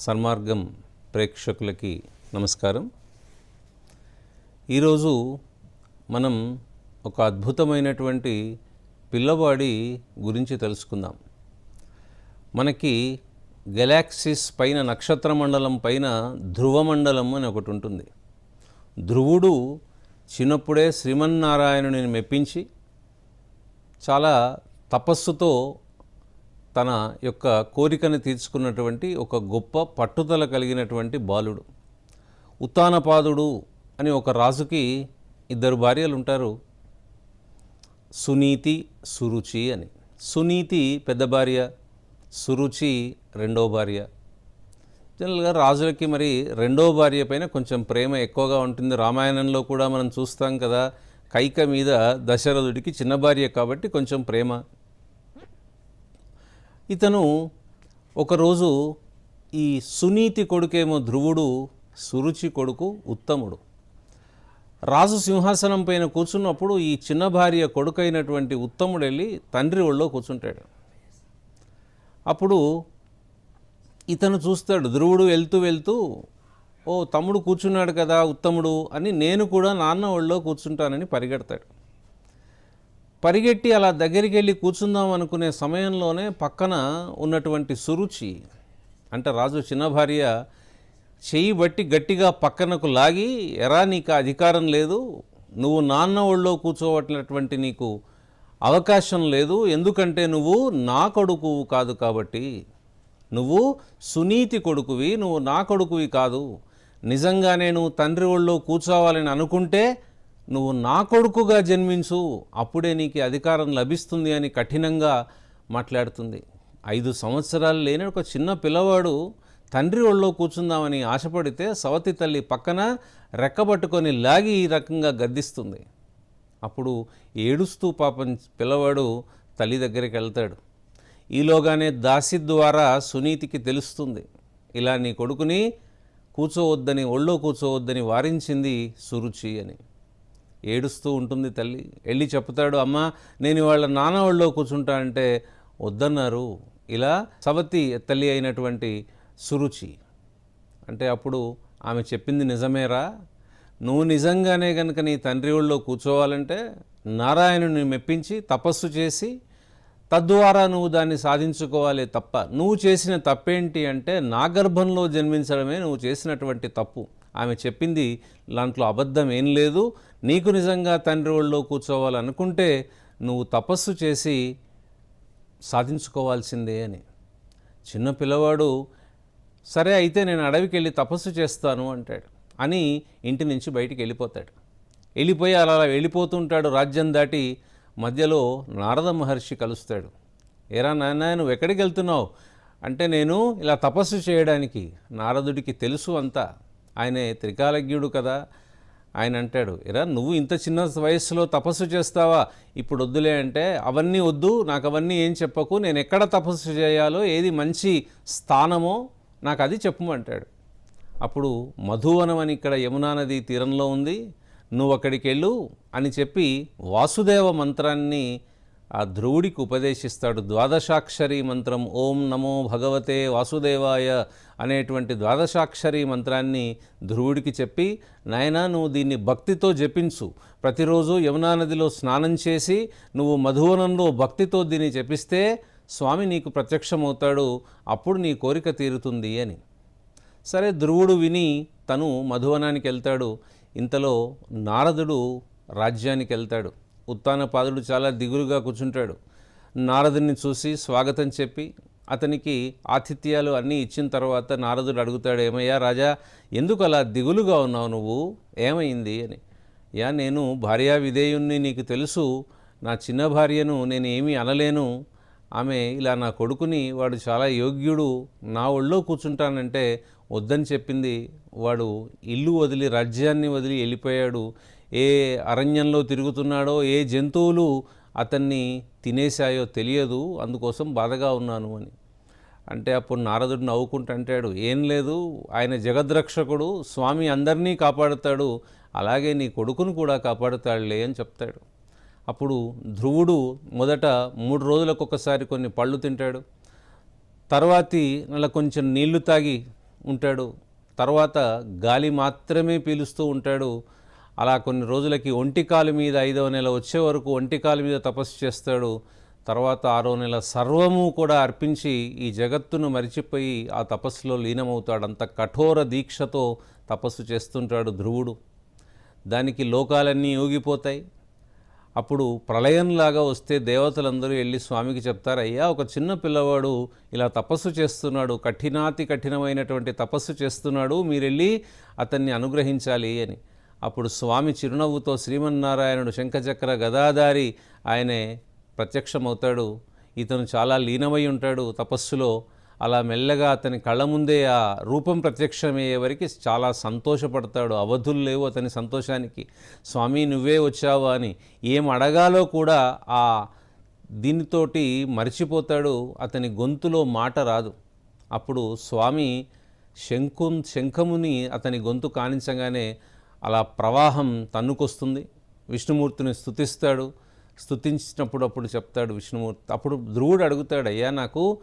సన్మార్గం ప్రేక్షకులకి నమస్కారం. ఈరోజు మనం ఒక అద్భుతమైనటువంటి పిల్లవాడి గురించి తెలుసుకుందాం. మనకి గెలాక్సీస్ పైన నక్షత్ర మండలం పైన ధ్రువమండలం అని ఒకటి ఉంటుంది. ధ్రువుడు చిన్నప్పుడే శ్రీమన్నారాయణుని మెప్పించి చాలా తపస్సుతో తన యొక్క కోరికను తీర్చుకున్నటువంటి ఒక గొప్ప పట్టుదల కలిగినటువంటి బాలుడు. ఉత్తానపాదుడు అని ఒక రాజుకి ఇద్దరు భార్యలు ఉంటారు సునీతి సురుచి అని. సునీతి పెద్ద భార్య సురుచి రెండో భార్య. జనరల్గా రాజులకి మరి రెండో భార్య పైన కొంచెం ప్రేమ ఎక్కువగా ఉంటుంది. రామాయణంలో కూడా మనం చూస్తాం కదా కైక మీద దశరథుడికి చిన్న భార్య కాబట్టి కొంచెం ప్రేమ. ఇతను ఒకరోజు ఈ సునీతి కొడుకేమో ధ్రువుడు సురుచి కొడుకు ఉత్తముడు. రాజు సింహాసనం పైన కూర్చున్నప్పుడు ఈ చిన్న భార్య కొడుకైనటువంటి ఉత్తముడు వెళ్ళి తండ్రి ఒళ్ళో కూర్చుంటాడు. అప్పుడు ఇతను చూస్తాడు ధ్రువుడు వెళ్తూ వెళ్తూ ఓ తమ్ముడు కూర్చున్నాడు కదా ఉత్తముడు అని నేను కూడా నాన్న ఒళ్ళో కూర్చుంటానని పరిగెడతాడు. పరిగెట్టి అలా దగ్గరికి వెళ్ళి కూర్చుందాం అనుకునే సమయంలోనే పక్కన ఉన్నటువంటి సురుచి అంటే రాజు చిన్న భార్య చెయ్యి బట్టి గట్టిగా పక్కనకు లాగి ఎరా నీకు అధికారం లేదు నువ్వు నాన్న ఒళ్ళో కూర్చోవట్లటువంటి నీకు అవకాశం లేదు ఎందుకంటే నువ్వు నా కొడుకువు కాదు కాబట్టి. నువ్వు సునీతి కొడుకువి నువ్వు నా కొడుకువి కాదు. నిజంగానే నువ్వు తండ్రి ఒళ్ళో కూర్చోవాలని అనుకుంటే నువ్వు నా కొడుకుగా జన్మించు అప్పుడే నీకు అధికారం లభిస్తుంది అని కఠినంగా మాట్లాడుతుంది. ఐదు సంవత్సరాలు లేని ఒక చిన్న పిల్లవాడు తండ్రి ఒళ్ళో కూర్చుందామని ఆశపడితే సవతి తల్లి పక్కన రెక్కబట్టుకొని లాగి ఈ రకంగా గద్దిస్తుంది. అప్పుడు ఏడుస్తూ పాపం పిల్లవాడు తల్లి దగ్గరికి వెళ్తాడు. ఈలోగానే దాసి ద్వారా సునీతికి తెలుస్తుంది. ఇలా నీ కొడుకుని కూర్చోవద్దని ఒళ్ళో కూర్చోవద్దని వారించింది సురుచి అని. ఏడుస్తూ ఉంటుంది తల్లి. వెళ్ళి చెప్తాడు అమ్మ నేను వాళ్ళ నాన్న వాళ్ళలో కూర్చుంటా అంటే వద్దన్నారు. ఇలా సవతి తల్లి అయినటువంటి సురుచి. అంటే అప్పుడు ఆమె చెప్పింది నిజమేరా? నువ్వు నిజంగానే కనుక నీ తండ్రి ఒళ్ళో కూర్చోవాలంటే నారాయణుని మెప్పించి తపస్సు చేసి తద్వారా నువ్వు దాన్ని సాధించుకోవాలి తప్ప నువ్వు చేసిన తప్పేంటి అంటే నా గర్భంలో జన్మించడమే నువ్వు చేసినటువంటి తప్పు. ఆమె చెప్పింది దాంట్లో అబద్ధం ఏం లేదు. నీకు నిజంగా తండ్రి ఒళ్ళో కూర్చోవాలనుకుంటే నువ్వు తపస్సు చేసి సాధించుకోవాల్సిందే అని. చిన్న పిల్లవాడు సరే అయితే నేను అడవికి వెళ్ళి తపస్సు చేస్తాను అంటాడు. అని ఇంటి నుంచి బయటికి వెళ్ళిపోతాడు. వెళ్ళిపోయి అలా అలా వెళ్ళిపోతుంటాడు. రాజ్యం దాటి మధ్యలో నారద మహర్షి కలుస్తాడు. ఏరా నాన్న నువ్వు ఎక్కడికి వెళ్తున్నావు? అంటే నేను ఇలా తపస్సు చేయడానికి నారదుడికి తెలుసు అంతా. ఆయనే త్రికాలజ్ఞుడు కదా. ఆయన అంటాడు ఎరా నువ్వు ఇంత చిన్న వయస్సులో తపస్సు చేస్తావా? ఇప్పుడు వద్దులే అంటే అవన్నీ వద్దు నాకు అవన్నీ ఏం చెప్పకు నేను ఎక్కడ తపస్సు చేయాలో ఏది మంచి స్థానమో నాకు అది చెప్పమంటాడు అప్పుడు మధువనం అని ఇక్కడ యమునా నది తీరంలో ఉంది. నువ్వు అక్కడికి వెళ్ళు అని చెప్పి వాసుదేవ మంత్రాన్ని ఆ ధ్రువుడికి ఉపదేశిస్తాడు ద్వాదశాక్షరి మంత్రం ఓం నమో భగవతే వాసుదేవాయ అనేటువంటి ద్వాదశాక్షరి మంత్రాన్ని ధ్రువుడికి చెప్పి నాయనా నువ్వు దీన్ని భక్తితో జపించు. ప్రతిరోజు యమునా నదిలో స్నానం చేసి నువ్వు మధువనంలో భక్తితో దీన్ని జపిస్తే స్వామి నీకు ప్రత్యక్షమవుతాడు. అప్పుడు నీ కోరిక తీరుతుంది అని. సరే ధ్రువుడు విని తను మధువనానికి వెళ్తాడు. ఇంతలో నారదుడు రాజ్యానికి వెళ్తాడు. ఉత్తానపాదుడు చాలా దిగులుగా కూర్చుంటాడు. నారదుని చూసి స్వాగతం చెప్పి అతనికి ఆతిథ్యాలు అన్నీ ఇచ్చిన తర్వాత నారదుడు అడుగుతాడు ఏమయ్యా రాజా ఎందుకు అలా దిగులుగా ఉన్నావు నువ్వు? ఏమైంది? అని. యా నేను భార్యా విధేయుణ్ణి నీకు తెలుసు. నా చిన్న భార్యను నేను ఏమీ అనలేను. ఆమె ఇలా నా కొడుకుని వాడు చాలా యోగ్యుడు. నా ఒళ్ళో కూర్చుంటానంటే వద్దని చెప్పింది. వాడు ఇల్లు వదిలి రాజ్యాన్ని వదిలి వెళ్ళిపోయాడు. ఏ అరణ్యంలో తిరుగుతున్నాడో ఏ జంతువులు అతన్ని తినేశాయో తెలియదు అందుకోసం బాధగా ఉన్నాను అని. అంటే అప్పుడు నారదుడు నవ్వుకుంటూ అంటాడు ఏం లేదు ఆయన జగద్రక్షకుడు స్వామి అందరినీ కాపాడుతాడు అలాగే నీ కొడుకును కూడా కాపాడుతాడులే అని చెప్తాడు. అప్పుడు ధ్రువుడు మొదట మూడు రోజులకు ఒకసారి కొన్ని పళ్ళు తింటాడు. తర్వాతి నెల కొంచెం నీళ్ళు తాగి ఉంటాడు. తర్వాత గాలి మాత్రమే పీలుస్తూ ఉంటాడు. అలా కొన్ని రోజులకి ఒంటికాలు మీద ఐదవ నెల వచ్చే వరకు ఒంటికాలు మీద తపస్సు చేస్తాడు. తర్వాత ఆరో నెల సర్వము కూడా అర్పించి ఈ జగత్తును మరిచిపోయి ఆ తపస్సులో లీనమవుతాడు. అంత కఠోర దీక్షతో తపస్సు చేస్తుంటాడు ధ్రువుడు. దానికి లోకాలన్నీ ఊగిపోతాయి. అప్పుడు ప్రళయంలాగా వస్తే దేవతలందరూ వెళ్ళి స్వామికి చెప్తారు అయ్యా ఒక చిన్న పిల్లవాడు ఇలా తపస్సు చేస్తున్నాడు కఠినాతి కఠినమైనటువంటి తపస్సు చేస్తున్నాడు మీరు వెళ్ళి అతన్ని అనుగ్రహించాలి అని. అప్పుడు స్వామి చిరునవ్వుతో శ్రీమన్నారాయణుడు శంఖచక్ర గదాధారి ఆయనే ప్రత్యక్షమవుతాడు. ఇతను చాలా లీనమై ఉంటాడు తపస్సులో. అలా మెల్లగా అతని కళ్ళ ముందే ఆ రూపం ప్రత్యక్షమయ్యే వరకు చాలా సంతోషపడతాడు. అవధులు లేవు అతని సంతోషానికి. స్వామి నువ్వే వచ్చావా అని ఏం అడగాలో కూడా ఆ దీనితోటి మర్చిపోతాడు. అతని గొంతులో మాట రాదు. అప్పుడు స్వామి శంకు శంఖముని అతని గొంతు కానించగానే అలా ప్రవాహం తన్నుకొస్తుంది. విష్ణుమూర్తిని స్తుతిస్తాడు. స్థుతించినప్పుడు అప్పుడు చెప్తాడు విష్ణుమూర్తి. అప్పుడు ధ్రువుడు అడుగుతాడు అయ్యా నాకు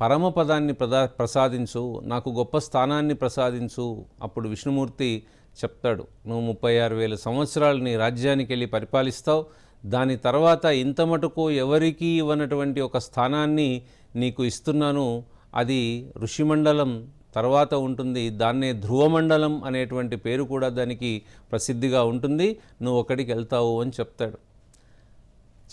పరమపదాన్ని ప్రదా ప్రసాదించు నాకు గొప్ప స్థానాన్ని ప్రసాదించు. అప్పుడు విష్ణుమూర్తి చెప్తాడు నువ్వు ముప్పై ఆరు వేల సంవత్సరాలు నీ రాజ్యానికి వెళ్ళి పరిపాలిస్తావు. దాని తర్వాత ఇంత మటుకు ఎవరికీ ఇవ్వనటువంటి ఒక స్థానాన్ని నీకు ఇస్తున్నాను. అది ఋషిమండలం తర్వాత ఉంటుంది దాన్నే ధ్రువమండలం అనేటువంటి పేరు కూడా దానికి ప్రసిద్ధిగా ఉంటుంది. నువ్వు ఒకడికి వెళ్తావు అని చెప్తాడు.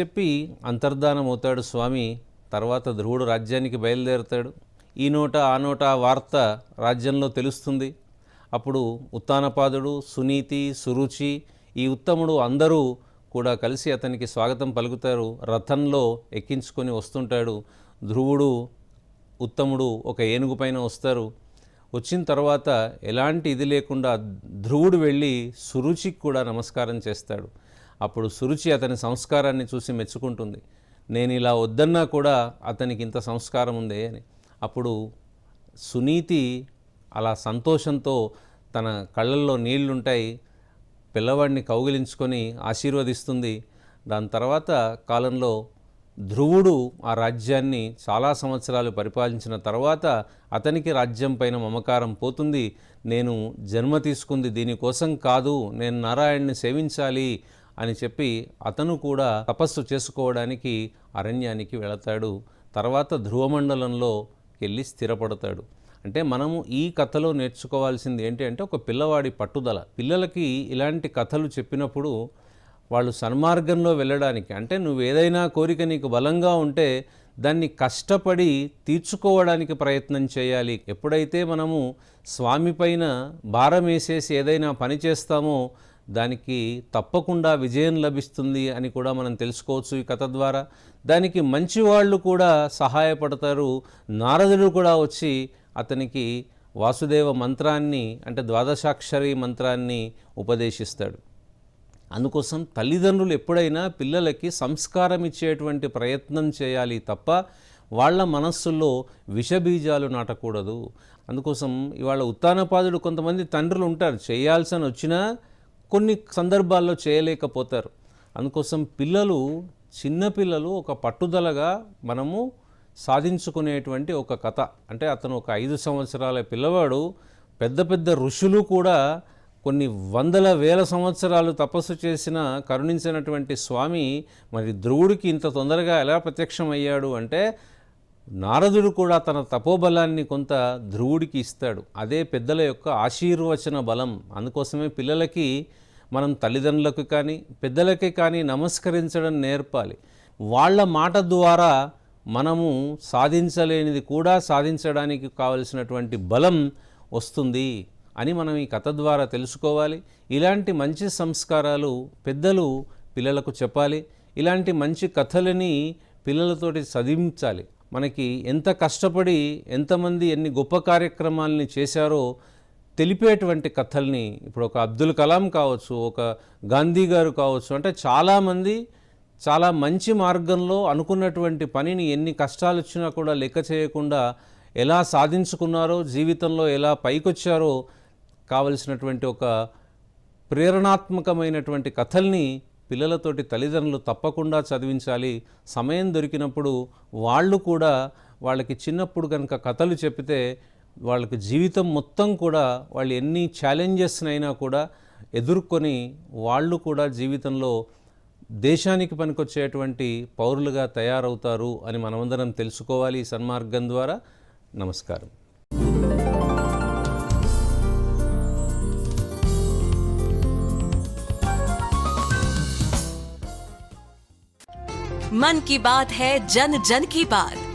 చెప్పి అంతర్ధానం అవుతాడు స్వామి. తర్వాత ధ్రువుడు రాజ్యానికి బయలుదేరుతాడు. ఈ నోట ఆ నోట ఆ వార్త రాజ్యంలో తెలుస్తుంది. అప్పుడు ఉత్తానపాదుడు సునీతి సురుచి ఈ ఉత్తముడు అందరూ కూడా కలిసి అతనికి స్వాగతం పలుకుతారు. రథంలో ఎక్కించుకొని వస్తుంటాడు. ధ్రువుడు ఉత్తముడు ఒక ఏనుగు పైన వస్తారు. వచ్చిన తర్వాత ఎలాంటి ఇది లేకుండా ధ్రువుడు వెళ్ళి సురుచికి కూడా నమస్కారం చేస్తాడు. అప్పుడు సురుచి అతని సంస్కారాన్ని చూసి మెచ్చుకుంటుంది. నేను ఇలా వద్దన్నా కూడా అతనికి ఇంత సంస్కారం ఉందే అని. అప్పుడు సునీతి అలా సంతోషంతో తన కళ్ళల్లో నీళ్ళుంటాయి. పిల్లవాడిని కౌగిలించుకొని ఆశీర్వదిస్తుంది. దాని తర్వాత కాలంలో ధ్రువుడు ఆ రాజ్యాన్ని చాలా సంవత్సరాలు పరిపాలించిన తర్వాత అతనికి రాజ్యం పైన మమకారం పోతుంది. నేను జన్మ తీసుకుంది దీనికోసం కాదు నేను నారాయణ్ణి సేవించాలి అని చెప్పి అతను కూడా తపస్సు చేసుకోవడానికి అరణ్యానికి వెళతాడు. తర్వాత ధ్రువమండలంలో వెళ్ళి స్థిరపడతాడు. అంటే మనము ఈ కథలో నేర్చుకోవాల్సింది ఏంటి అంటే ఒక పిల్లవాడి పట్టుదల. పిల్లలకి ఇలాంటి కథలు చెప్పినప్పుడు వాళ్ళు సన్మార్గంలో వెళ్ళడానికి అంటే నువ్వు ఏదైనా కోరిక నీకు బలంగా ఉంటే దాన్ని కష్టపడి తీర్చుకోవడానికి ప్రయత్నం చేయాలి. ఎప్పుడైతే మనము స్వామి పైన భారం వేసేసి ఏదైనా పని చేస్తామో దానికి తప్పకుండా విజయం లభిస్తుంది అని కూడా మనం తెలుసుకోవచ్చు ఈ కథ ద్వారా. దానికి మంచి వాళ్ళు కూడా సహాయపడతారు. నారదుడు కూడా వచ్చి అతనికి వాసుదేవ మంత్రాన్ని అంటే ద్వాదశాక్షరి మంత్రాన్ని ఉపదేశిస్తాడు. అందుకోసం తల్లిదండ్రులు ఎప్పుడైనా పిల్లలకి సంస్కారం ఇచ్చేటువంటి ప్రయత్నం చేయాలి తప్ప వాళ్ళ మనస్సుల్లో విషబీజాలు నాటకూడదు. అందుకోసం ఇవాళ ఉత్తానపాదుడు కొంతమంది తండ్రులు ఉంటారు. చేయాల్సిన వచ్చినా కొన్ని సందర్భాల్లో చేయలేకపోతారు. అందుకోసం పిల్లలు చిన్నపిల్లలు ఒక పట్టుదలగా మనము సాధించుకునేటువంటి ఒక కథ. అంటే అతను ఒక ఐదు సంవత్సరాల పిల్లవాడు పెద్ద పెద్ద ఋషులు కూడా కొన్ని వందల వేల సంవత్సరాలు తపస్సు చేసిన కరుణించినటువంటి స్వామి మరి ధ్రువుడికి ఇంత తొందరగా ఎలా ప్రత్యక్షమయ్యాడు అంటే నారదుడు కూడా తన తపోబలాన్ని కొంత ధ్రువుడికి ఇస్తాడు. అదే పెద్దల యొక్క ఆశీర్వచన బలం. అందుకోసమే పిల్లలకి మనం తల్లిదండ్రులకు కానీ పెద్దలకి కానీ నమస్కరించడం నేర్పాలి. వాళ్ళ మాట ద్వారా మనము సాధించలేనిది కూడా సాధించడానికి కావలసినటువంటి బలం వస్తుంది. అని మనం ఈ కథ ద్వారా తెలుసుకోవాలి. ఇలాంటి మంచి సంస్కారాలు పెద్దలు పిల్లలకు చెప్పాలి. ఇలాంటి మంచి కథలని పిల్లలతోటి చదివించాలి. మనకి ఎంత కష్టపడి ఎంతమంది ఎన్ని గొప్ప కార్యక్రమాలని చేశారో తెలిపేటువంటి కథల్ని ఇప్పుడు ఒక అబ్దుల్ కలాం కావచ్చు ఒక గాంధీ గారు కావచ్చు అంటే చాలామంది చాలా మంచి మార్గంలో అనుకున్నటువంటి పనిని ఎన్ని కష్టాలు వచ్చినా కూడా లెక్క చేయకుండా ఎలా సాధించుకున్నారో జీవితంలో ఎలా పైకొచ్చారో కావలసినటువంటి ఒక ప్రేరణాత్మకమైనటువంటి కథల్ని పిల్లలతోటి తల్లిదండ్రులు తప్పకుండా చదివించాలి. సమయం దొరికినప్పుడు వాళ్ళు కూడా వాళ్ళకి చిన్నప్పుడు కనుక కథలు చెప్తే వాళ్ళకి జీవితం మొత్తం కూడా వాళ్ళు ఎన్ని ఛాలెంజెస్నైనా కూడా ఎదుర్కొని వాళ్ళు కూడా జీవితంలో దేశానికి పనికొచ్చేటువంటి పౌరులుగా తయారవుతారు అని మనమందరం తెలుసుకోవాలి ఈ సన్మార్గం ద్వారా. నమస్కారం. मन की बात है जन जन की बात।